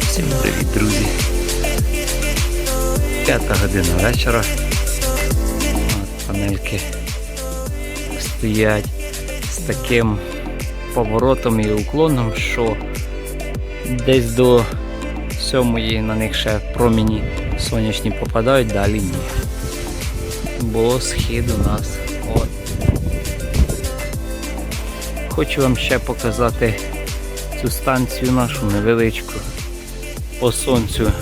Всім привіт, друзі. П'ята година вечора. От панельки стоять з таким поворотом і уклоном, що десь до сьомої на них ще проміні сонячні попадають, далі ні. Бо схід у нас. Хочу вам ще показати цю станцію нашу невеличку по сонцю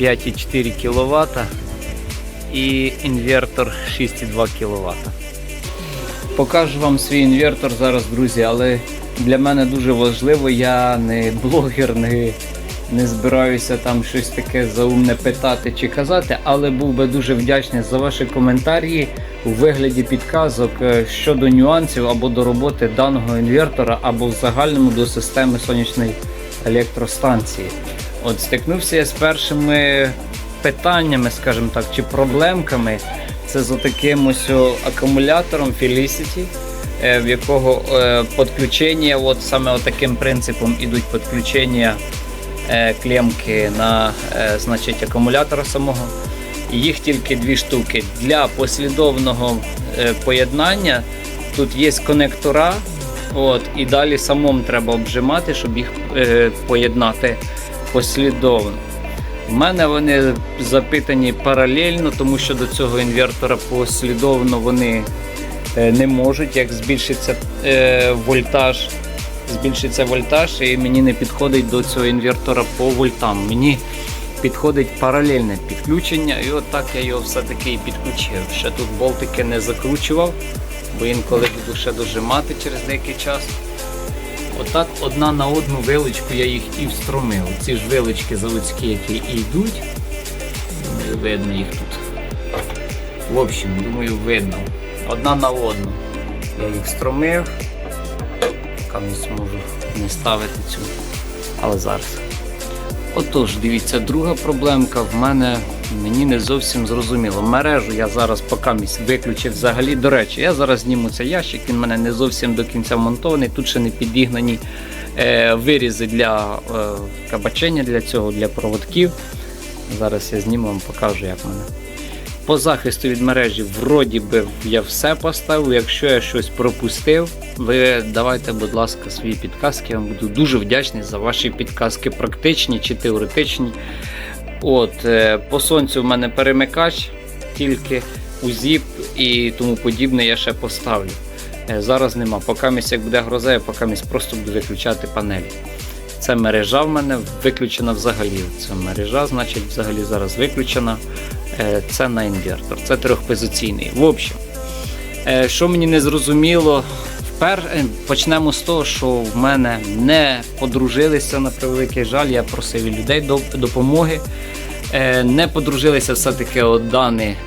5,4 кВт і інвертор 6,2 кВт. Покажу вам свій інвертор зараз, друзі, але для мене дуже важливо, я не блогер, не, не збираюся там щось таке заумне питати чи казати, але був би дуже вдячний за ваші коментарі у вигляді підказок е, щодо нюансів або до роботи даного інвертора, або в загальному до системи сонячної електростанції. От стикнувся я з першими питаннями, скажімо так, чи проблемками. Це з таким ось акумулятором Felicity, е, в якого е, підключення, от саме таким принципом ідуть підключення клемки на е, значить, акумулятора самого. Їх тільки дві штуки. Для послідовного е, поєднання тут є конектора, от, і далі самому треба обжимати, щоб їх е, поєднати послідовно. У мене вони запитані паралельно, тому що до цього інвертора послідовно вони е, не можуть, як збільшиться е, вольтаж, збільшиться вольтаж, і мені не підходить до цього інвертора по вольтам. Мені підходить паралельне підключення, і от так я його все-таки і підключив. Ще тут болтики не закручував, бо інколи буду ще дожимати через деякий час. Отак одна на одну вилочку я їх і встромив. Ці ж вилочки заводські, які і йдуть. Видно їх тут. В общем, думаю, видно. Одна на одну. Я їх встромив. Не зможу не ставити цю. Але зараз. Отож, дивіться, друга проблемка в мене мені не зовсім зрозуміло. Мережу я зараз поки виключив взагалі. До речі, я зараз зніму цей ящик, він в мене не зовсім до кінця монтований. Тут ще не підігнані е, вирізи для е, кабачення для цього, для проводків. Зараз я зніму вам покажу, як в мене. По захисту від мережі, вроді би, я все поставив. Якщо я щось пропустив, ви давайте, будь ласка, свої підказки. Я вам буду дуже вдячний за ваші підказки, практичні чи теоретичні. От, е, По сонцю в мене перемикач, тільки УЗІП і тому подібне я ще поставлю. Е, Зараз нема. Поки місць, як буде гроза, я поки місць просто буду виключати панелі. Це мережа в мене виключена взагалі. Це мережа, значить, взагалі зараз виключена. Е, Це на інвертор, це трьохпозиційний. В общем, е, що мені не зрозуміло, впер... е, почнемо з того, що в мене не подружилися на превеликий жаль. Я просив людей до допомоги. Не подружилися все-таки от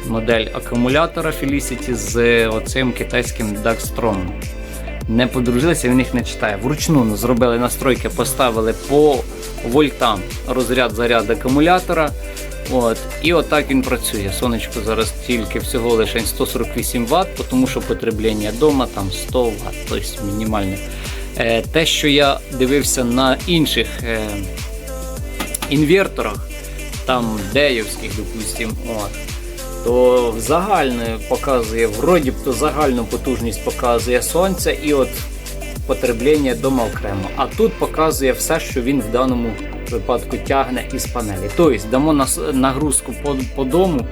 модель акумулятора Felicity з оцим китайським Darkstrom. Не подружилися, він їх не читає. Вручну ну, зробили настройки, поставили по вольтам розряд заряд акумулятора. От, і отак він працює. Сонечко зараз тільки всього лише 148 Вт, тому що потреблення вдома там 100 Вт, тобто мінімальне. Е, те, що я дивився на інших е, інверторах, там деївських, допустим, от, то загально показує, вроді б то загальну потужність показує сонце і от потреблення дома окремо. А тут показує все, що він в даному випадку тягне із панелі. Тобто дамо нагрузку по, по дому,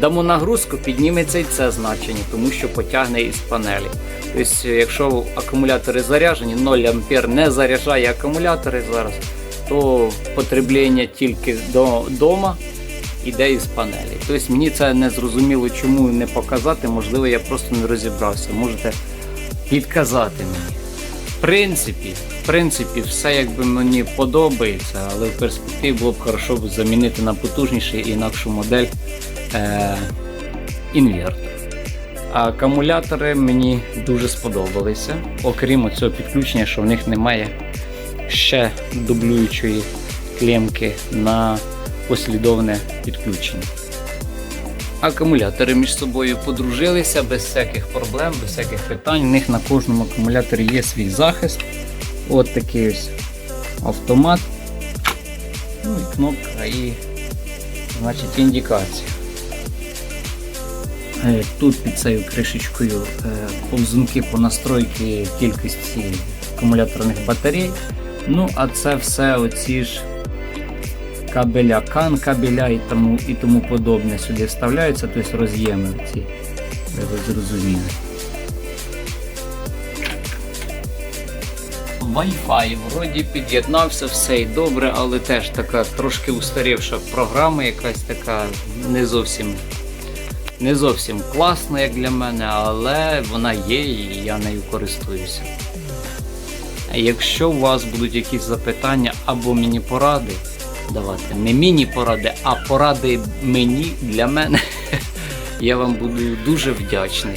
дамо нагрузку, підніметься і це значення, тому що потягне із панелі. Тобто, якщо акумулятори заряджені, 0 А не заряджає акумулятори зараз, то потреблення тільки до дома іде із панелі. Тобто мені це не зрозуміло, чому не показати. Можливо, я просто не розібрався. Можете підказати мені. Принципі, в принципі, все якби мені подобається, але в перспективі було б хорошо замінити на потужніший інакшу модель е- інвертор. А акумулятори мені дуже сподобалися, окрім цього підключення, що в них немає ще дублюючої клемки на послідовне підключення. Акумулятори між собою подружилися без всяких проблем, без всяких питань. У них на кожному акумуляторі є свій захист. От такий ось автомат. Ну і кнопка і значить індикація. Е, Тут під цією кришечкою е, повзунки по настройки кількості акумуляторних батарей. Ну, а це все оці ж кабеля, кан кабеля і тому, і тому подобне сюди вставляються, тобто роз'єми ці, ви зрозуміли. Wi-Fi вроді під'єднався, все і добре, але теж така трошки устарівша програма, якась така не зовсім не зовсім класна, як для мене, але вона є і я нею користуюся. Якщо у вас будуть якісь запитання або міні-поради, давати не міні-поради, а поради мені для мене, я вам буду дуже вдячний.